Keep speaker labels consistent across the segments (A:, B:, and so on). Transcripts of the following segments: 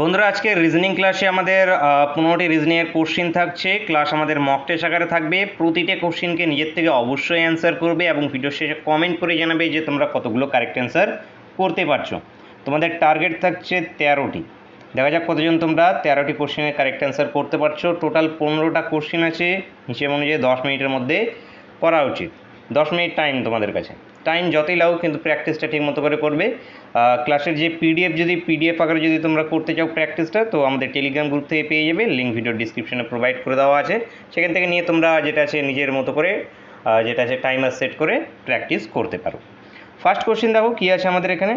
A: বন্ধুরা আজকে রিজনিং ক্লাসে আমাদের পনেরোটি রিজনিংয়ের কোশ্চিন থাকছে ক্লাস আমাদের মক টেস্ট আকারে থাকবে প্রতিটা কোশ্চিনকে নিজের থেকে অবশ্যই অ্যান্সার করবে এবং ভিডিও শেষে কমেন্ট করে জানাবে যে তোমরা কতগুলো কারেক্ট অ্যান্সার করতে পারছো তোমাদের টার্গেট থাকছে তেরোটি দেখা যাক কতজন তোমরা তেরোটি কোশ্চিনের কারেক্ট অ্যান্সার করতে পারছো টোটাল পনেরোটা কোশ্চিন আছে হিসেব অনুযায়ী দশ মিনিটের মধ্যে করা উচিত দশ মিনিট টাইম তোমাদের কাছে টাইম যতই লাগুক কিন্তু প্র্যাকটিসটা ঠিকমতো করে করবে ক্লাসের যে পিডিএফ যদি পিডিএফ আকারে যদি তোমরা করতে চাও প্র্যাকটিসটা তো আমাদের টেলিগ্রাম গ্রুপ থেকে পেয়ে যাবে লিঙ্ক ভিডিও ডিসক্রিপশানে প্রোভাইড করে দেওয়া আছে সেখান থেকে নিয়ে তোমরা যেটা আছে নিজের মতো করে যেটা আছে টাইমার সেট করে প্র্যাকটিস করতে পারো ফার্স্ট কোশ্চেন দেখো কী আছে আমাদের এখানে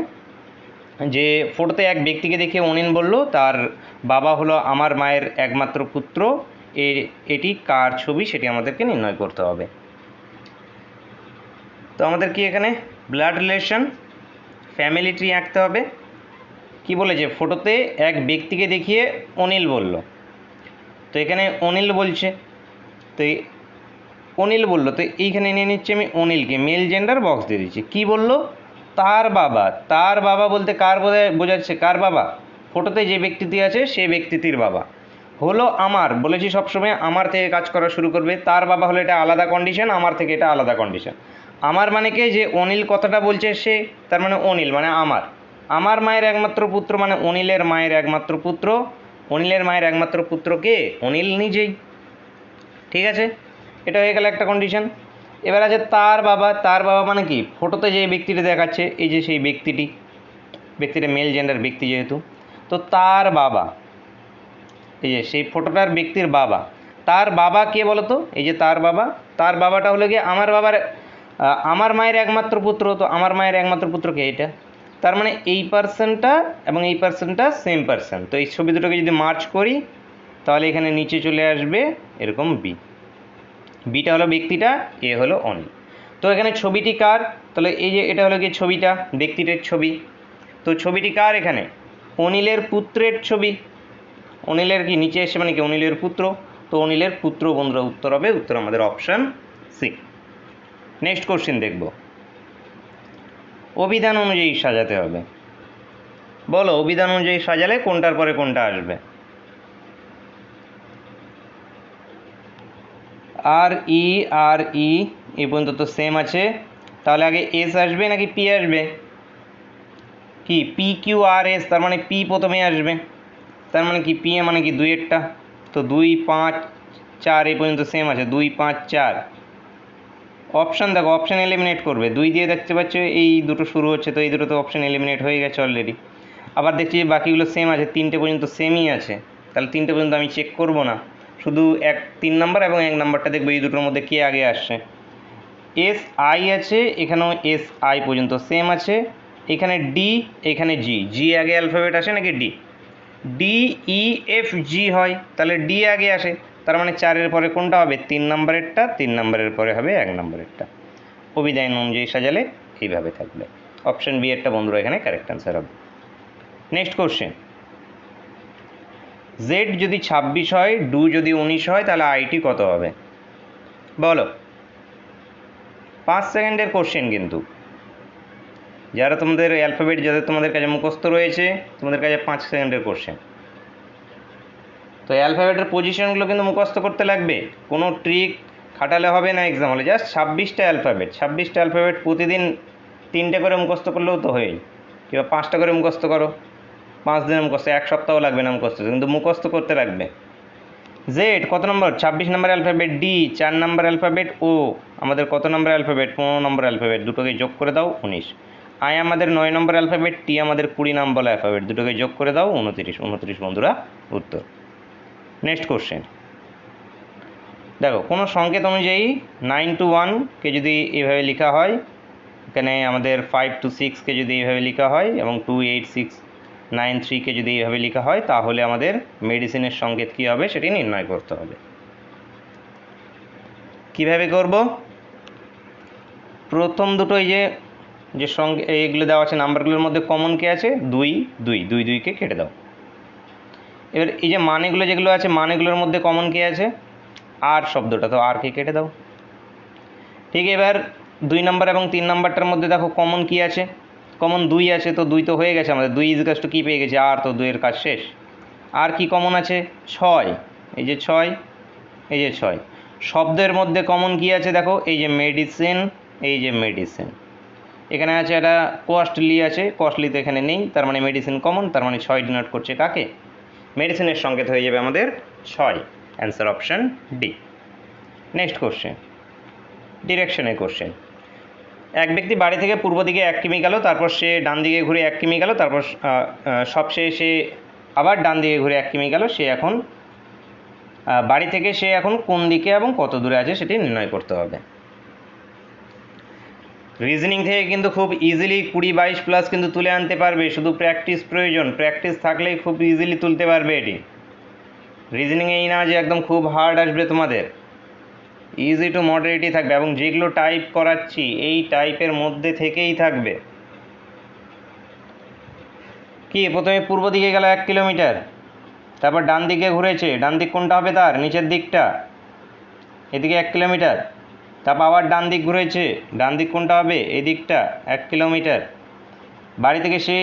A: যে ফোটোতে এক ব্যক্তিকে দেখে অনিন বলল তার বাবা হলো আমার মায়ের একমাত্র পুত্র এ এটি কার ছবি সেটি আমাদেরকে নির্ণয় করতে হবে তো আমাদের কি এখানে ব্লাড রিলেশন ফ্যামিলি ট্রি আঁকতে হবে কি বলেছে ফটোতে এক ব্যক্তিকে দেখিয়ে অনিল বলল তো এখানে অনিল বলছে তো অনিল বলল তো এইখানে নিয়ে নিচ্ছি আমি অনিলকে মেল জেন্ডার বক্স দিয়ে দিচ্ছি কী বলল তার বাবা তার বাবা বলতে কার বোঝাচ্ছে কার বাবা ফটোতে যে ব্যক্তিটি আছে সে ব্যক্তিটির বাবা হলো আমার বলেছি সবসময় আমার থেকে কাজ করা শুরু করবে তার বাবা হলো এটা আলাদা কন্ডিশন আমার থেকে এটা আলাদা কন্ডিশন আমার মানে কে যে অনিল কথাটা বলছে সে তার মানে অনিল মানে আমার আমার মায়ের একমাত্র পুত্র মানে অনিলের মায়ের একমাত্র পুত্র অনিলের মায়ের একমাত্র পুত্র কে অনিল নিজেই ঠিক আছে এটা হয়ে গেল একটা কন্ডিশন এবার আছে তার বাবা তার বাবা মানে কি ফটোতে যে ব্যক্তিটি দেখাচ্ছে এই যে সেই ব্যক্তিটি ব্যক্তিটা মেল জেন্ডার ব্যক্তি যেহেতু তো তার বাবা এই যে সেই ফটোটার ব্যক্তির বাবা তার বাবা কে বলতো এই যে তার বাবা তার বাবাটা হলো গিয়ে আমার বাবার আমার মায়ের একমাত্র পুত্র তো আমার মায়ের একমাত্র পুত্র কে এটা তার মানে এই পার্সেন্টটা এবং এই পার্সেন্টটা সেম পার্সেন্ট তো এই ছবি দুটোকে যদি মার্চ করি তাহলে এখানে নিচে চলে আসবে এরকম বি বিটা হলো ব্যক্তিটা এ হলো অনি তো এখানে ছবিটি কার তাহলে এই যে এটা হলো কি ছবিটা ব্যক্তিটার ছবি তো ছবিটি কার এখানে অনিলের পুত্রের ছবি অনিলের কি নিচে এসে মানে কি অনিলের পুত্র তো অনিলের পুত্র বন্ধুরা উত্তর হবে উত্তর আমাদের অপশান সি নেক্সট কোশ্চেন দেখব অভিধান অনুযায়ী সাজাতে হবে বলো অভিধান অনুযায়ী সাজালে কোনটার পরে কোনটা আসবে আর ই আর ই এ পর্যন্ত তো সেম আছে তাহলে আগে এস আসবে নাকি পি আসবে কি পি কিউ আর এস তার মানে পি প্রথমে আসবে তার মানে কি পি এ মানে কি দুই একটা তো দুই পাঁচ চার এ পর্যন্ত সেম আছে দুই পাঁচ চার অপশান দেখো অপশান এলিমিনেট করবে দুই দিয়ে দেখতে পাচ্ছ এই দুটো শুরু হচ্ছে তো এই দুটো তো অপশান এলিমিনেট হয়ে গেছে অলরেডি আবার দেখছি যে বাকিগুলো সেম আছে তিনটে পর্যন্ত সেমই আছে তাহলে তিনটে পর্যন্ত আমি চেক করব না শুধু এক তিন নাম্বার এবং এক নাম্বারটা দেখবো এই দুটোর মধ্যে কে আগে আসছে এস আই আছে এখানেও এস আই পর্যন্ত সেম আছে এখানে ডি এখানে জি জি আগে অ্যালফাবেট আসে নাকি D D E F G হয় তাহলে ডি আগে আসে তার মানে চারের পরে কোনটা হবে তিন নম্বরেরটা তিন নম্বরের পরে হবে এক নম্বরেরটা অভিধান অনুযায়ী সাজালে এইভাবে থাকবে অপশন বি এরটা বন্ধুরা এখানে কারেক্ট অ্যান্সার হবে নেক্সট কোশ্চেন জেড যদি ছাব্বিশ হয় ডু যদি উনিশ হয় তাহলে আইটি কত হবে বলো পাঁচ সেকেন্ডের কোশ্চেন কিন্তু যারা তোমাদের অ্যালফাবেট যাদের তোমাদের কাছে মুখস্থ রয়েছে তোমাদের কাছে পাঁচ সেকেন্ডের কোশ্চেন তো অ্যালফাবেটের পজিশনগুলো কিন্তু মুখস্থ করতে লাগবে কোনো ট্রিক খাটালে হবে না এক্সাম হলে জাস্ট ছাব্বিশটা অ্যালফাবেট ছাব্বিশটা অ্যালফাবেট প্রতিদিন তিনটে করে মুখস্থ করলেও তো হয়েই কিংবা পাঁচটা করে মুখস্থ করো পাঁচ দিনের মুখস্থ এক সপ্তাহ লাগবে না মুখস্থ কিন্তু মুখস্থ করতে লাগবে জেড কত নম্বর ছাব্বিশ নম্বর অ্যালফাবেট ডি চার নম্বর অ্যালফাবেট ও আমাদের কত নম্বর অ্যালফাবেট পনেরো নম্বর অ্যালফাবেট দুটোকে যোগ করে দাও উনিশ আই আমাদের নয় নম্বর অ্যালফাবেট টি আমাদের কুড়ি নম্বর অ্যালফাবেট দুটোকে যোগ করে দাও উনত্রিশ উনত্রিশ বন্ধুরা উত্তর নেক্সট কোশ্চেন দেখো কোনো সংকেত অনুযায়ী নাইন টু ওয়ানকে যদি এইভাবে লেখা হয় এখানে আমাদের ফাইভ টু সিক্সকে যদি এইভাবে লেখা হয় এবং টু এইট সিক্স নাইন থ্রিকে যদি এইভাবে লেখা হয় তাহলে আমাদের মেডিসিনের সংকেত কী হবে সেটি নির্ণয় করতে হবে কিভাবে করব প্রথম দুটো এই যে যে সঙ্গে এইগুলো দেওয়া আছে নাম্বারগুলোর মধ্যে কমন কে আছে দুই দুই দুই দুইকে কেটে দাও এবার এই যে মানেগুলো যেগুলো আছে মানেগুলোর মধ্যে কমন কে আছে আর শব্দটা তো আর কে কেটে দাও ঠিক এবার দুই নাম্বার এবং তিন নাম্বারটার মধ্যে দেখো কমন কি আছে কমন দুই আছে তো দুই তো হয়ে গেছে আমাদের দুই ইজ কাজ তো কী পেয়ে গেছে আর তো দুইয়ের কাজ শেষ আর কি কমন আছে ছয় এই যে ছয় এই যে ছয় শব্দের মধ্যে কমন কি আছে দেখো এই যে মেডিসিন এই যে মেডিসিন এখানে আছে একটা কস্টলি আছে কস্টলি তো এখানে নেই তার মানে মেডিসিন কমন তার মানে ছয় ডিনোট করছে কাকে মেডিসিনের সংকেত হয়ে যাবে আমাদের ছয় answer option D next question ডিরেকশনের কোশ্চেন এক ব্যক্তি বাড়ি থেকে পূর্ব দিকে এক কিমি গেল তারপর সে ডান দিকে ঘুরে এক কিমি গেল তারপর সবশেষে সে আবার ডান দিকে ঘুরে এক কিমি গেল সে এখন বাড়ি থেকে সে এখন কোন দিকে এবং কত দূরে আছে সেটি নির্ণয় করতে হবে রিজনিং থেকে কিন্তু খুব ইজিলি কুড়ি বাইশ প্লাস কিন্তু তুলে আনতে পারবে শুধু প্র্যাকটিস প্রয়োজন প্র্যাকটিস থাকলেই খুব ইজিলি তুলতে পারবে এটি রিজনিং এই না যে একদম খুব হার্ড আসবে তোমাদের ইজি টু মডারেটই থাকবে এবং যেগুলো টাইপ করাচ্ছি এই টাইপের মধ্যে থেকেই থাকবে কি প্রথমে পূর্ব দিকে গেল এক কিলোমিটার তারপর ডান দিকে ঘুরেছে ডান দিক কোনটা হবে তার নিচের দিকটা এদিকে এক কিলোমিটার তারপর আবার ডান দিক ঘুরেছে ডান দিক কোনটা হবে এদিকটা এক কিলোমিটার বাড়ি থেকে সে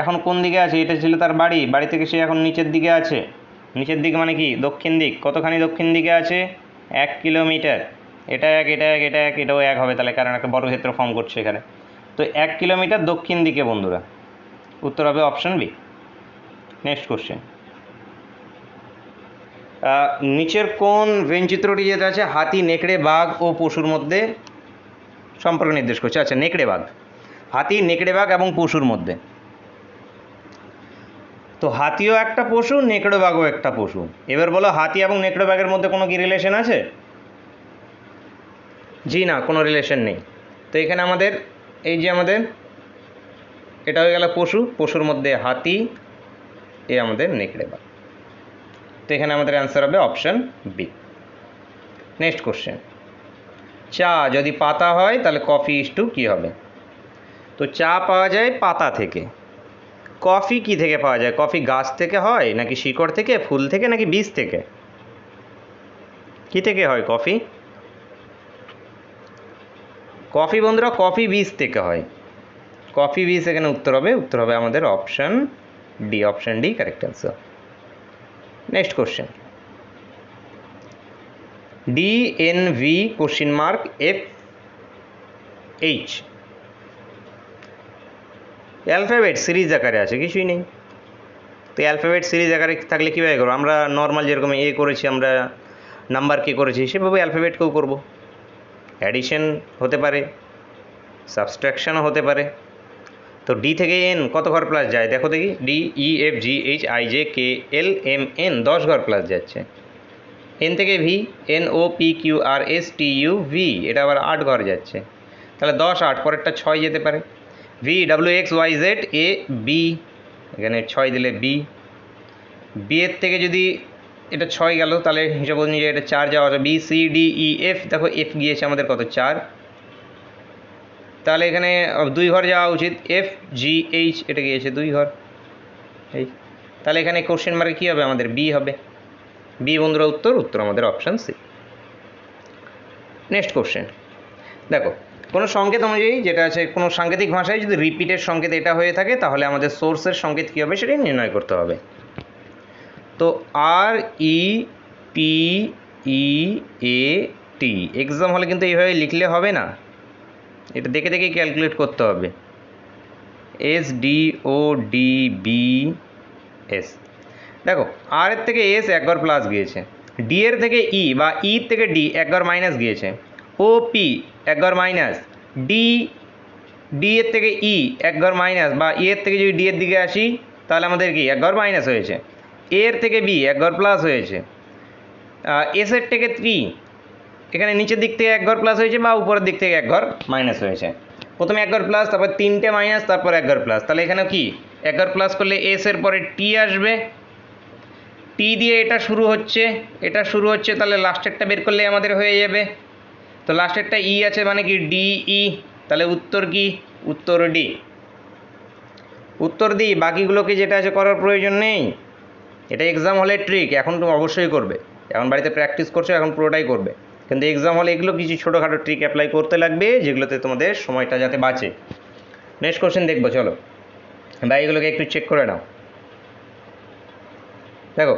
A: এখন কোন দিকে আছে এটা ছিল তার বাড়ি বাড়ি থেকে সে এখন নিচের দিকে আছে নিচের দিক মানে কি দক্ষিণ দিক কতখানি দক্ষিণ দিকে আছে এক কিলোমিটার এটা এক এটা এক এটা এক এটাও এক হবে তাহলে কারণ একটা বর্গক্ষেত্র ফর্ম করছে এখানে তো এক কিলোমিটার দক্ষিণ দিকে বন্ধুরা উত্তর হবে অপশন বি নেক্সট কোশ্চেন নিচের কোন ব্যঞ্চিত্রটি যেটা আছে হাতি নেকড়ে বাঘ ও পশুর মধ্যে সম্পর্ক নির্দেশ করছে আচ্ছা নেকড়ে বাঘ হাতি নেকড়ে বাঘ এবং পশুর মধ্যে তো হাতিও একটা পশু নেকড়ে বাঘও একটা পশু এবার বলো হাতি এবং নেকড়ে বাঘের মধ্যে কোনো কি রিলেশন আছে জি না কোনো রিলেশন নেই তো এখানে আমাদের এই যে আমাদের এটা হয়ে গেল পশু পশুর মধ্যে হাতি এ আমাদের নেকড়ে বাঘ তো এখানে আমাদের অ্যান্সার হবে অপশান বি নেক্সট কোশ্চেন চা যদি পাতা হয় তাহলে কফি ইস টু কী হবে তো চা পাওয়া যায় পাতা থেকে কফি কি থেকে পাওয়া যায় কফি গাছ থেকে হয় নাকি শিকড় থেকে ফুল থেকে নাকি বীজ থেকে কী থেকে হয় কফি কফি বন্ধুরা কফি বীজ থেকে হয় কফি বীজ এখানে উত্তর হবে উত্তর হবে আমাদের option D option D correct answer next question ডিএনভি question mark F H alphabet series আকারে আছে কিছুই নেই তো অ্যালফাবেট সিরিজ আকারে থাকলে কীভাবে করবো আমরা নর্মাল যেরকম এ করেছি আমরা নাম্বার কে করেছি সেভাবে অ্যালফাবেটকেও করবো অ্যাডিশন হতে পারে সাবস্ট্রাকশানও হতে পারে তো ডি থেকে এন কত ঘর প্লাস যায় দেখো দেখি D E F G H I J K L M N দশ ঘর প্লাস যাচ্ছে এন থেকে V N O P Q R S T U V এটা আবার আট ঘর যাচ্ছে তাহলে দশ আট পরেরটা ছয় যেতে পারে V W X Y Z A B এখানে ছয় দিলে বি বিয়ের থেকে যদি এটা ছয় গেল তাহলে হিসাব অনুযায়ী এটা চার যাওয়া B C D E F দেখো এফ গিয়েছে আমাদের কত চার তাহলে এখানে দুই ঘর যাওয়া উচিত এফ জি এইচ এটা গিয়েছে দুই ঘর এই তাহলে এখানে কোশ্চেন মার্কে কী হবে আমাদের বি হবে বি বন্ধুরা উত্তর উত্তর আমাদের অপশান সি নেক্সট কোশ্চেন দেখো কোনো সংকেত অনুযায়ী যেটা আছে কোনো সাংকেতিক ভাষায় যদি রিপিটের সংকেত এটা হয়ে থাকে তাহলে আমাদের সোর্সের সংকেত কী হবে সেটাই নির্ণয় করতে হবে তো আর ই পি ই এ টি এক্সাম হলে কিন্তু এইভাবে লিখলে হবে না এটা দেখে দেখেই ক্যালকুলেট করতে হবে S D O D B S দেখো আর এর থেকে এস একবার প্লাস গিয়েছে ডি এর থেকে ই e বা ই থেকে ডি একবার মাইনাস গিয়েছে ও পি একবার মাইনাস ডি ডি এর থেকে ই একবার মাইনাস e বা ই এর থেকে যদি ডি এর দিকে আসি তাহলে আমাদের কি একবার মাইনাস হয়েছে এর থেকে বি একবার প্লাস হয়েছে এসের থেকে থ্রি এখানে নিচের দিক থেকে এক ঘর প্লাস হয়েছে বা উপরের দিক থেকে এক ঘর মাইনাস হয়েছে প্রথমে এক ঘর প্লাস তারপর তিনটে মাইনাস তারপর এক ঘর প্লাস তাহলে এখানে কি এক ঘর প্লাস করলে এস এর পরে টি আসবে টি দিয়ে এটা শুরু হচ্ছে এটা শুরু হচ্ছে তাহলে লাস্টেরটা বের করলে আমাদের হয়ে যাবে তো লাস্টেরটা ই e আছে মানে কি ডি ই e। তাহলে উত্তর কি উত্তর ডি উত্তর দিই বাকিগুলোকে যেটা আছে করার প্রয়োজন নেই এটা এক্সাম হলে ট্রিক এখন তুমি অবশ্যই করবে এখন বাড়িতে প্র্যাকটিস করছো এখন পুরোটাই করবে কিন্তু এক্সাম হলে এগুলো কিছু ছোটোখাটো ট্রিক অ্যাপ্লাই করতে লাগবে যেগুলোতে তোমাদের সময়টা যাতে বাঁচে নেক্সট কোশ্চেন দেখবো চলো বা এগুলোকে একটু চেক করে নাও দেখো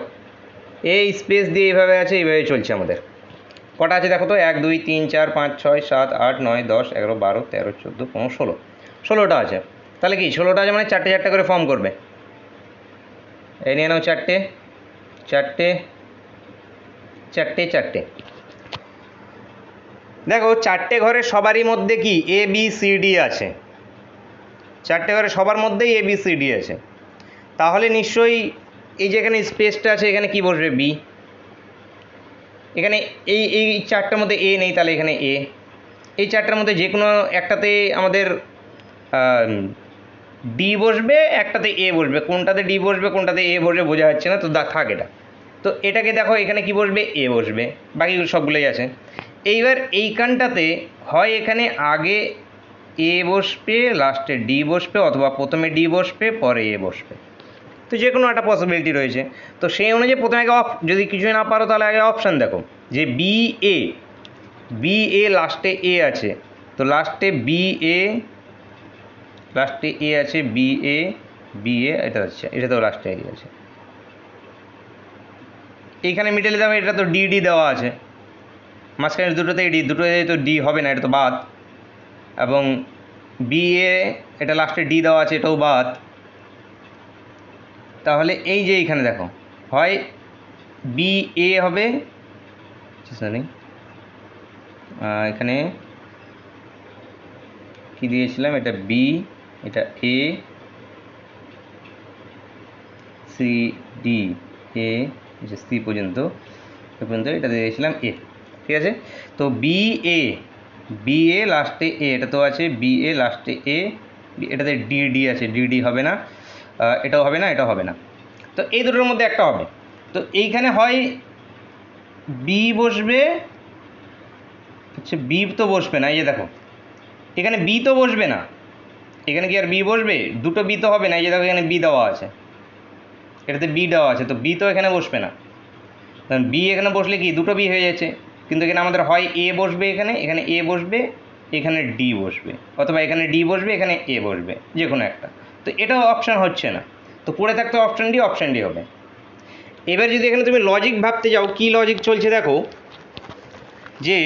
A: এই স্পেস দিয়ে এইভাবে আছে এইভাবে চলছে আমাদের কটা আছে দেখো তো এক দুই তিন চার পাঁচ ছয় সাত আট নয় দশ এগারো বারো তেরো চোদ্দো পনেরো ষোলো ষোলোটা আছে তাহলে কি ষোলোটা আছে মানে চারটে চারটে করে ফর্ম করবে এ নিয়ে নাও চারটে চারটে চারটে চারটে দেখো চারটে ঘরে সবারই মধ্যে কি এ বি সি ডি আছে চারটে ঘরে সবার মধ্যেই এ বি সি ডি আছে তাহলে নিশ্চয়ই এই যে এখানে স্পেসটা আছে এখানে কি বসবে বি এখানে এই এই চারটার মধ্যে এ নেই তাহলে এখানে এ এই চারটার মধ্যে যে কোনো একটাতে আমাদের ডি বসবে একটাতে এ বসবে কোনটাতে ডি বসবে কোনটাতে এ বসবে বোঝা যাচ্ছে না তো দা থাক এটা তো এটাকে দেখো এখানে কি বসবে এ বসবে বাকি সবগুলোই আছে এইবার এইখানটাতে হয় এখানে আগে এ বসবে লাস্টে ডি বসবে অথবা প্রথমে ডি বসবে পরে এ বসবে তো যে কোনো একটা পসিবিলিটি রয়েছে তো সেই অনুযায়ী প্রথমে আগে অফ যদি কিছুই না পারো তাহলে আগে অপশান দেখো যে বি এ বি এ লাস্টে এ আছে তো লাস্টে বি এ লাস্টে এ আছে বি এ বি এ এটা আছে এটা তো লাস্টে এ আছে এখানে মিডলে দেওয়া এটা তো ডি ডি দেওয়া আছে মাঝখানের দুটোতেই ডি দুটোতেই তো ডি হবে না এটা তো বাদ এবং বি এ এটা লাস্টে ডি দেওয়া আছে এটাও বাদ তাহলে এই যে এইখানে দেখো হয় বি এ হবে সরি এখানে কি দিয়েছিলাম এটা বি এটা A C D A C পর্যন্ত এ পর্যন্ত এটা দিয়েছিলাম এ ঠিক আছে তো বি এ বি এ লাস্টে এ এটা তো আছে বি এ লাস্টে এ এটাতে ডিডি আছে ডিডি হবে না এটাও হবে না এটা হবে না তো এই দুটোর মধ্যে একটা হবে তো এইখানে হয় বি বসবে আচ্ছা বি তো বসবে না এই যে দেখো এখানে বি তো বসবে না এখানে কি আর বি বসবে দুটো বি তো হবে না এই যে দেখো এখানে বি দেওয়া আছে এটাতে বি দেওয়া আছে তো বি তো এখানে বসবে না কারণ বি এখানে বসলে কি দুটো বি হয়ে যাচ্ছে কিন্তু এখানে আমাদের হয় এ বসবে এখানে এখানে এ বসবে এখানে ডি বসবে অথবা এখানে ডি বসবে এখানে এ বসবে যে কোনো একটা তো এটাও অপশান হচ্ছে না তো পড়ে থাকতে অপশান ডি অপশান ডি হবে এবার যদি এখানে তুমি লজিক ভাবতে যাও কি লজিক চলছে দেখো যে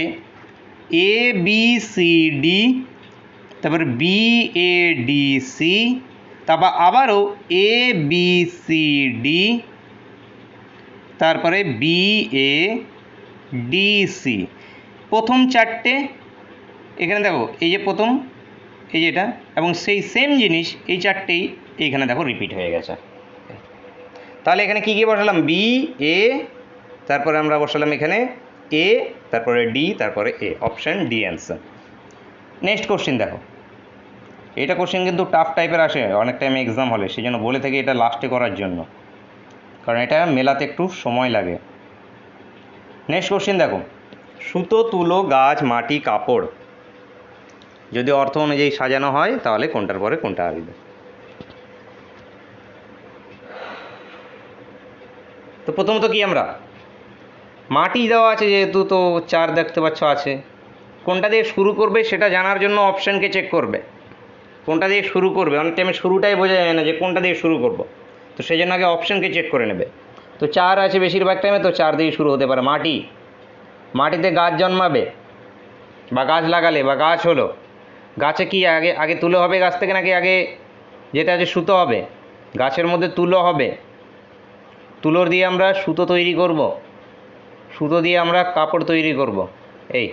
A: এ বি সি ডি তারপর বি এ ডি সি তারপর আবারও এ বি সি ডি তারপরে বি এ ডিসি প্রথম চারটে এখানে দেখো এই যে প্রথম এই যেটা এবং সেই সেম জিনিস এই চারটেই এইখানে দেখো রিপিট হয়ে গেছে তাহলে এখানে কি কি বসালাম বি এ তারপরে আমরা বসালাম এখানে এ তারপরে ডি তারপরে A option D answer next question দেখো এটা কোশ্চেন কিন্তু টাফ টাইপের আসে অনেক টাইমে এক্সাম হলে সেই জন্য বলে থাকি এটা লাস্টে করার জন্য কারণ এটা মেলাতে একটু সময় লাগে নেক্সট কোশ্চেন দেখো সুতো তুলো গাছ মাটি কাপড় যদি অর্থ অনুযায়ী সাজানো হয় তাহলে কোনটার পরে কোনটা আসবে তো প্রথমত কি আমরা মাটি দেওয়া আছে যেহেতু তো চার দেখতে পাচ্ছ আছে কোনটা দিয়ে শুরু করবে সেটা জানার জন্য অপশানকে চেক করবে কোনটা দিয়ে শুরু করবে অনেক টাইমে শুরুটাই বোঝা যায় না যে কোনটা দিয়ে শুরু করব তো সেই জন্য আগে অপশানকে চেক করে নেবে তো চার আছে বেশিরভাগ টাইমে তো চার দিয়ে শুরু হতে পারে মাটি মাটিতে গাছ জন্মাবে বা গাছ লাগালে বা গাছ হলো গাছে কি আগে আগে তুলো হবে গাছ থেকে নাকি আগে যেটা আছে সুতো হবে গাছের মধ্যে তুলো হবে তুলোর দিয়ে আমরা সুতো তৈরি করব সুতো দিয়ে আমরা কাপড় তৈরি করব এই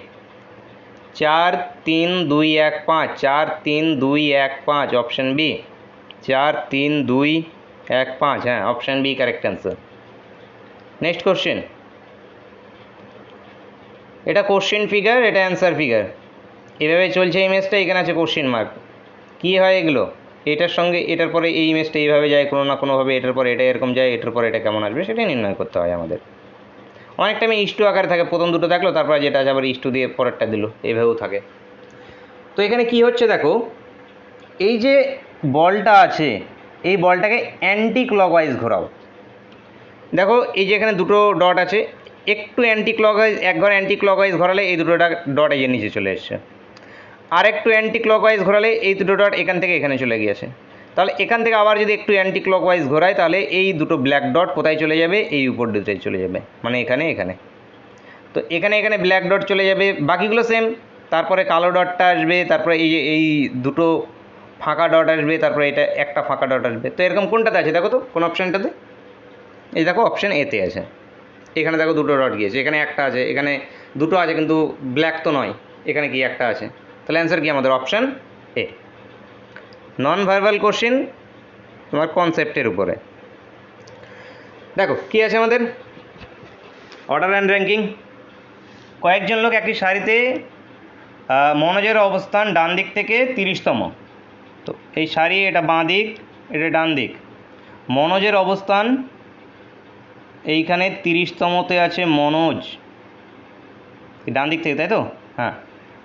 A: চার তিন দুই এক পাঁচ চার তিন দুই এক পাঁচ অপশান বি চার তিন দুই এক পাঁচ হ্যাঁ option B correct answer next question এটা কোশ্চেন ফিগার এটা অ্যান্সার ফিগার এভাবে চলছে ইমেজটা এখানে আছে কোশ্চেন মার্ক কী হয় এগুলো এটার সঙ্গে এটার পরে এই ইমেজটা এইভাবে যায় কোনো না কোনোভাবে এটার পরে এটা এরকম যায় এটার পরে এটা কেমন আসবে সেটাই নির্ণয় করতে হয় আমাদের অনেক টাইমে ইস্টু আকারে থাকে প্রথম দুটো থাকলো তারপরে যেটা আছে আবার ইস্টু দিয়ে পরেরটা দিল এভাবেও থাকে তো এখানে কি হচ্ছে দেখো এই যে বলটা আছে এই বলটাকে অ্যান্টি ক্লকওয়াইজ ঘোরাও দেখো এই যে এখানে দুটো ডট আছে একটু অ্যান্টি ক্লকওয়াইজ এক ঘর অ্যান্টি ক্লকওয়াইজ ঘোরালে এই দুটো ডট এই যে নিচে চলে এসছে আর একটু অ্যান্টি ক্লকওয়াইজ ঘোরালে এই দুটো ডট এখান থেকে এখানে চলে গিয়েছে তাহলে এখান থেকে আবার যদি একটু অ্যান্টি ক্লকওয়াইজ ঘোরায় তাহলে এই দুটো ব্ল্যাক ডট কোথায় চলে যাবে এই উপর দুটোই চলে যাবে মানে এখানে এখানে তো এখানে এখানে ব্ল্যাক ডট চলে যাবে বাকিগুলো সেম তারপরে কালো ডটটা আসবে তারপরে এই এই দুটো ফাঁকা ডট আসবে তারপরে এটা একটা ফাঁকা ডট আসবে তো এরকম কোনটাতে আছে দেখো তো কোন অপশানটাতে এই দেখো অপশান এতে আছে এখানে দেখো দুটো ডট গিয়েছে এখানে একটা আছে এখানে দুটো আছে কিন্তু ব্ল্যাক তো নয় এখানে কি একটা আছে তাহলে অ্যান্সার কি আমাদের option A non verbal question তোমার কনসেপ্টের উপরে দেখো কি আছে আমাদের অর্ডার অ্যান্ড র্যাঙ্কিং কয়েকজন লোক একটি শাড়িতে মনোজের অবস্থান ডান দিক থেকে তিরিশতম তো এই শাড়ি এটা বাঁ দিক এটা ডান দিক মনোজের অবস্থান এইখানে তিরিশতমতে আছে মনোজ ডান দিক থেকে তাই তো হ্যাঁ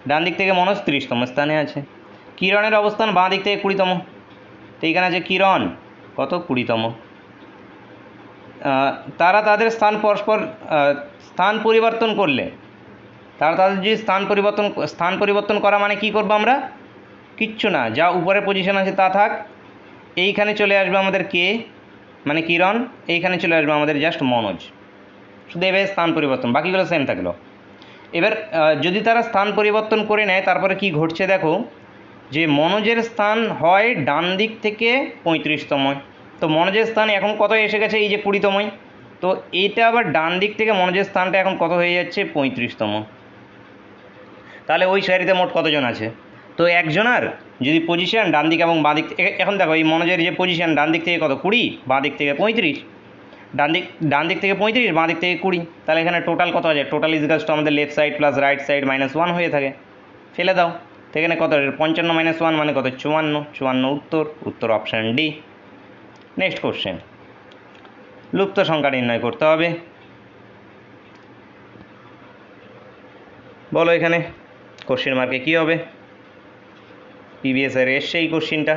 A: ডান দিক থেকে মনোজ তিরিশতম স্থানে আছে কিরণের অবস্থান বাঁ দিক থেকে কুড়িতম তো এইখানে আছে কিরণ কত কুড়িতম তারা তাদের স্থান পরস্পর স্থান পরিবর্তন করলে তারা তাদের যদি স্থান পরিবর্তন স্থান পরিবর্তন করা মানে কি করবো আমরা কিচ্ছু না যা উপরে পজিশন আছে তা থাক এইখানে চলে আসবে আমাদের কে মানে কিরণ এইখানে চলে আসবে আমাদের জাস্ট মনোজ শুধু এভাবে স্থান পরিবর্তন বাকিগুলো সেম থাকলো এবার যদি তারা স্থান পরিবর্তন করে নেয় তারপরে কি ঘটছে দেখো যে মনোজের স্থান হয় ডান দিক থেকে পঁয়ত্রিশতময় তো মনোজের স্থান এখন কত এসে গেছে এই যে কুড়িতময় তো এটা আবার ডান দিক থেকে মনোজের স্থানটা এখন কত হয়ে যাচ্ছে পঁয়ত্রিশতম তাহলে ওই সারিতে মোট কতজন আছে তো একজনার যদি পজিশান ডান দিক এবং বাঁ দিক এখন দেখো এই মনোজের যে পজিশান ডান দিক থেকে কত কুড়ি বাঁ দিক থেকে পঁয়ত্রিশ ডান দিক ডান দিক থেকে পঁয়ত্রিশ বাঁ দিক থেকে কুড়ি তাহলে এখানে টোটাল কত আছে টোটাল ইজগাস টু আমাদের left side plus right side minus one হয়ে থাকে ফেলে দাও তো এখানে কত পঞ্চান্ন মাইনাস ওয়ান মানে কত চুয়ান্ন চুয়ান্ন উত্তর উত্তর অপশান ডি নেক্সট কোশ্চেন লুপ্ত সংখ্যা নির্ণয় করতে হবে বলো এখানে কোশ্চেন মার্কে কী হবে এর এসছে এই কোশ্চিনটা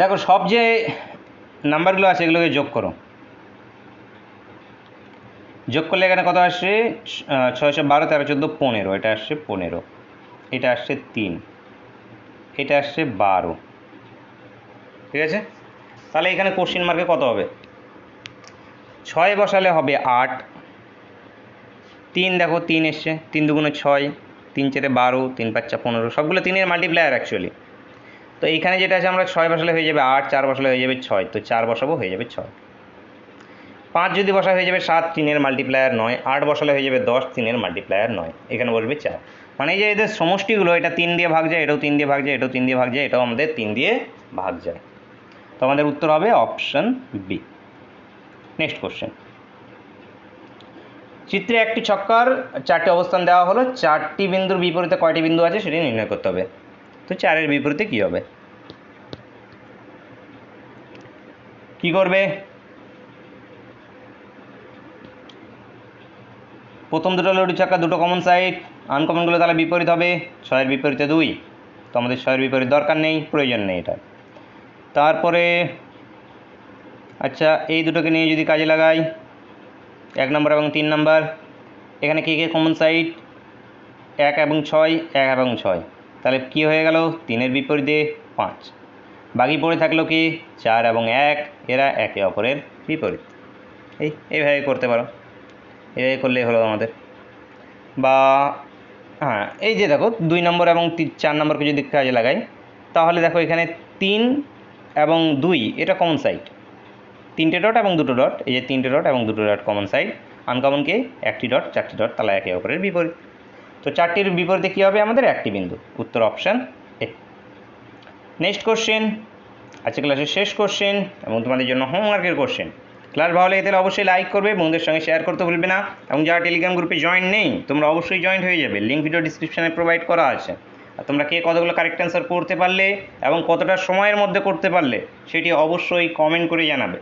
A: দেখো সব যে নাম্বারগুলো আছে এগুলোকে যোগ করো যোগ করলে এখানে কত আসছে ছয়শো বারো তেরো চোদ্দো পনেরো এটা আসছে পনেরো এটা আসছে তিন এটা আসছে বারো ঠিক আছে তাহলে এখানে কোশ্চিন মার্কে কত হবে ছয় বসালে হবে আট তিন দেখো তিন এসছে তিন দুগুণে ছয় তিন চারে বারো তিন পাঁচটা পনেরো সবগুলো তিনের মাল্টিপ্লায়ার অ্যাকচুয়ালি তো এইখানে যেটা আছে আমরা ছয় বসালে হয়ে যাবে আট চার বসালে হয়ে যাবে ছয় তো চার বসাবো হয়ে যাবে ছয় পাঁচ যদি বসা হয়ে যাবে সাত তিনের মাল্টিপ্লায়ার নয় আট বসালে হয়ে যাবে দশ তিনের মাল্টিপ্লায়ার নয় এখানে বলবে চার মানে এই যে এদের সমষ্টিগুলো এটা তিন দিয়ে ভাগ যায় এটাও তিন দিয়ে ভাগ যায় এটাও তিন দিয়ে ভাগ যায় এটাও আমাদের তিন দিয়ে ভাগ যায় তো আমাদের উত্তর হবে অপশন বি নেক্সট কোশ্চেন চিত্রে একটি ছক্কার চারটি অবস্থান দেওয়া হলো চারটি বিন্দুর বিপরীতে কয়টি বিন্দু আছে সেটি নির্ণয় করতে হবে তো চারের বিপরীতে কী হবে কি করবে প্রথম দুটো লড়ি ছক্কা দুটো কমন সাইড আনকমনগুলো তাহলে বিপরীত হবে ছয়ের বিপরীতে দুই তো আমাদের ছয়ের বিপরীত দরকার নেই প্রয়োজন নেই এটা তারপরে আচ্ছা এই দুটোকে নিয়ে যদি কাজে লাগাই এক নম্বর এবং তিন নম্বর এখানে কে কে কমন সাইড এক এবং ছয় এক এবং ছয় তাহলে কি হয়ে গেল তিনের বিপরীতে পাঁচ বাকি পড়ে থাকলো কি চার এবং এক এরা একে অপরের বিপরীত এই এইভাবে করতে পারো এইভাবে করলেই হলো আমাদের বা হ্যাঁ এই যে দেখো দুই নম্বর এবং চার নম্বরকে যদি কাজে লাগাই তাহলে দেখো এখানে তিন এবং দুই এটা কমন সাইড তিনটে ডট এবং দুটো ডট এই যে তিনটে ডট এবং দুটো ডট কমন সাইড আনকমনকে একটি ডট চারটি ডট তালা একে অপরের বিপরীত তো চারটির বিপরীতে কী হবে আমাদের একটি বিন্দু উত্তর অপশান এ নেক্সট কোশ্চেন আজকে ক্লাসের শেষ কোশ্চেন এবং তোমাদের জন্য হোমওয়ার্কের কোশ্চেন ক্লাস ভালো লেগে তাহলে অবশ্যই লাইক করবে বন্ধুদের সঙ্গে শেয়ার করতে ভুলবে না এবং যারা টেলিগ্রাম গ্রুপে জয়েন নেই তোমরা অবশ্যই জয়েন হয়ে যাবে লিঙ্ক ভিডিও ডিসক্রিপশানে প্রোভাইড করা আছে আর তোমরা কে কতগুলো কারেক্ট অ্যান্সার করতে পারলে এবং কতটা সময়ের মধ্যে করতে পারলে সেটি অবশ্যই কমেন্ট করে জানাবে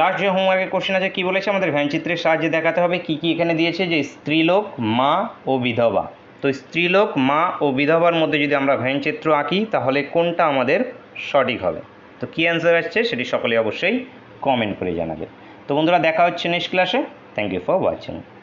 A: লাস্ট যে হোমওয়ার্কের কোশ্চেন আছে কি বলেছে আমাদের ভ্যানচিত্রের সাহায্যে দেখাতে হবে কী কী এখানে দিয়েছে যে স্ত্রীলোক মা ও বিধবা তো স্ত্রীলোক মা ও বিধবার মধ্যে যদি আমরা ভ্যানচিত্র আঁকি তাহলে কোনটা আমাদের সঠিক হবে তো কী অ্যান্সার আসছে সেটি সকলে অবশ্যই কমেন্ট করে জানাবেন তো বন্ধুরা দেখা হচ্ছে নেক্সট ক্লাসে থ্যাংক ইউ ফর ওয়াচিং